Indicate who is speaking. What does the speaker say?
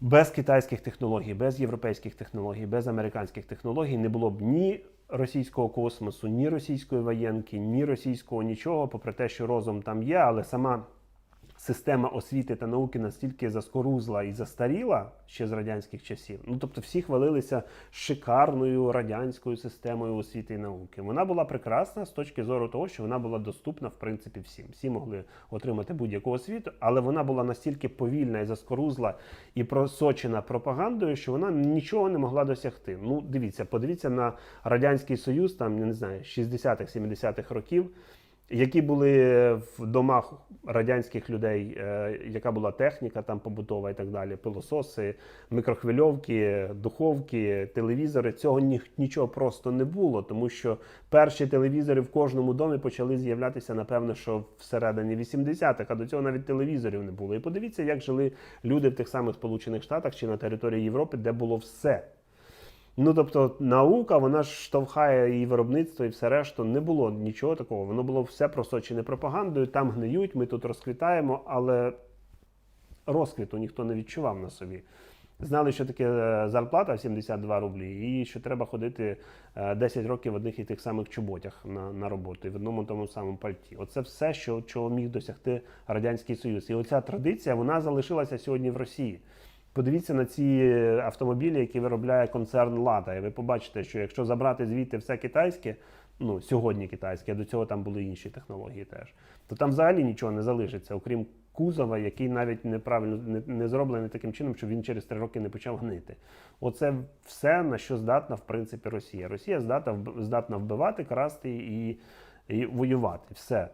Speaker 1: Без китайських технологій, без європейських технологій, без американських технологій не було б ні російського космосу, ні російської воєнки, ні російського нічого, попри те, що розум там є, але сама система освіти та науки настільки заскорузла і застаріла ще з радянських часів. Ну тобто всі хвалилися шикарною радянською системою освіти і науки. Вона була прекрасна з точки зору того, що вона була доступна в принципі всім. Всі могли отримати будь-яку освіту, але вона була настільки повільна і заскорузла і просочена пропагандою, що вона нічого не могла досягти. Ну, дивіться, подивіться на радянський союз, там я не знаю, 60-х, 70-х років які були в домах радянських людей, е, яка була техніка там побутова і так далі, пилососи, мікрохвильовки, духовки, телевізори. Цього ні, нічого просто не було, тому що перші телевізори в кожному домі почали з'являтися, напевно, що всередині 80-х, а до цього навіть телевізорів не було. І подивіться, як жили люди в тих самих Сполучених Штатах чи на території Європи, де було все. Ну, тобто, наука, вона ж штовхає і виробництво, і все решту. Не було нічого такого. Воно було все просочене пропагандою, там гниють, ми тут розквітаємо, але розквіту ніхто не відчував на собі. Знали, що таке е, зарплата 72 рублі, і що треба ходити е, 10 років в одних і тих самих чоботях на, на роботу, і в одному тому самому пальті. Оце все, що, чого міг досягти Радянський Союз. І оця традиція вона залишилася сьогодні в Росії. Подивіться на ці автомобілі, які виробляє концерн Лада. І ви побачите, що якщо забрати звідти все китайське, ну сьогодні китайське, до цього там були інші технології теж, то там взагалі нічого не залишиться, окрім кузова, який навіть неправильно не, не зроблений таким чином, щоб він через три роки не почав гнити. Оце все на що здатна в принципі Росія. Росія здатна здатна вбивати, красти і, і воювати. Все.